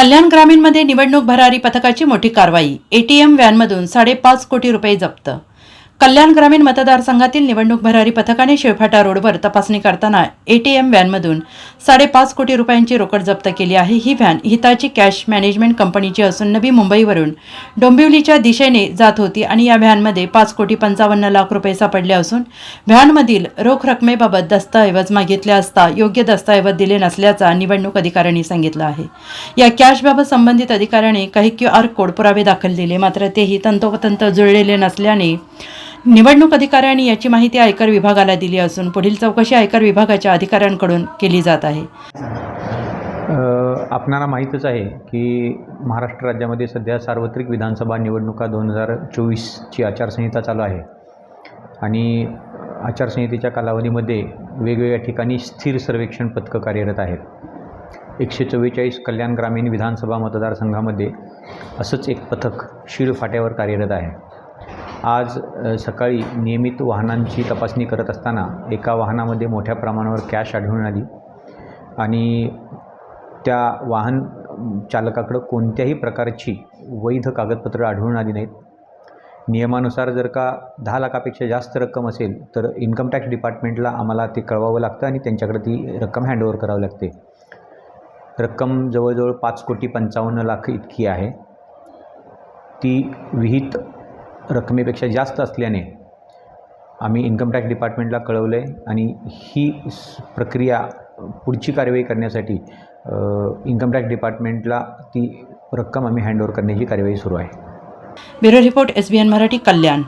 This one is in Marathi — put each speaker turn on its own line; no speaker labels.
कल्याण ग्रामीणमध्ये निवडणूक भरारी पथकाची मोठी कारवाई. एटीएम व्हॅनमधून साडेपाच कोटी रुपये जप्त कल्याण ग्रामीण मतदारसंघातील निवडणूक भरारी पथकाने शिळफाटा रोडवर तपासणी करताना एटीएम व्हॅनमधून साडेपाच कोटी रुपयांची रोकड जप्त केली आहे. ही व्हॅन हिताची कॅश मॅनेजमेंट कंपनीची असून नवी मुंबईवरून डोंबिवलीच्या दिशेने जात होती आणि या व्हॅनमध्ये पाच कोटी पंचावन्न लाख रुपये सापडले असून व्हॅनमधील रोख रकमेबाबत दस्तऐवज मागितले असता योग्य दस्तऐवज दिले नसल्याचा निवडणूक अधिकाऱ्यांनी सांगितलं आहे. या कॅशबाबत संबंधित अधिकाऱ्याने काही क्यू आर कोड पुरावे दाखल दिले मात्र तेही तंतोतंत जुळलेले नसल्याने निवडणूक अधिकाऱ्यांनी याची माहिती आयकर विभागाला दिली असून पुढील चौकशी आयकर विभागाच्या अधिकाऱ्यांकडून केली जात आहे.
आपणाला माहीतच आहे की महाराष्ट्र राज्यामध्ये सध्या सार्वत्रिक विधानसभा निवडणुका दोन हजार चोवीसची आचारसंहिता चालू आहे. आणि आचारसंहितेच्या कालावधीमध्ये वेगवेगळ्या ठिकाणी स्थिर सर्वेक्षण पथकं कार्यरत आहेत. एकशे चव्वेचाळीस कल्याण ग्रामीण विधानसभा मतदारसंघामध्ये असंच एक पथक शीळ फाट्यावर कार्यरत आहे. आज सकाळी नियमित वाहनांची तपासणी करत असताना एका वाहनामध्ये मोठ्या प्रमाणावर कॅश आढळून आली आणि त्या वाहन चालकाकडं कोणत्याही प्रकारची वैध कागदपत्रं आढळून आली नाहीत. नियमानुसार जर का दहा लाखापेक्षा जास्त रक्कम असेल तर इन्कम टॅक्स डिपार्टमेंटला आम्हाला ते कळवावं लागतं आणि त्यांच्याकडे ती रक्कम हँडओव्हर करावी लागते. रक्कम जवळजवळ पाच कोटी पंचावन्न लाख इतकी आहे. ती विहित रकमेपेक्षा जास्त असल्याने आम्ही इन्कम टॅक्स डिपार्टमेंटला कळवलं आहे आणि ही प्रक्रिया पुढची कार्यवाही करण्यासाठी इन्कम टॅक्स डिपार्टमेंटला ती रक्कम आम्ही हँडओव्हर करण्याची कार्यवाही सुरू आहे.
Bureau report S B N Marathi Kalyan.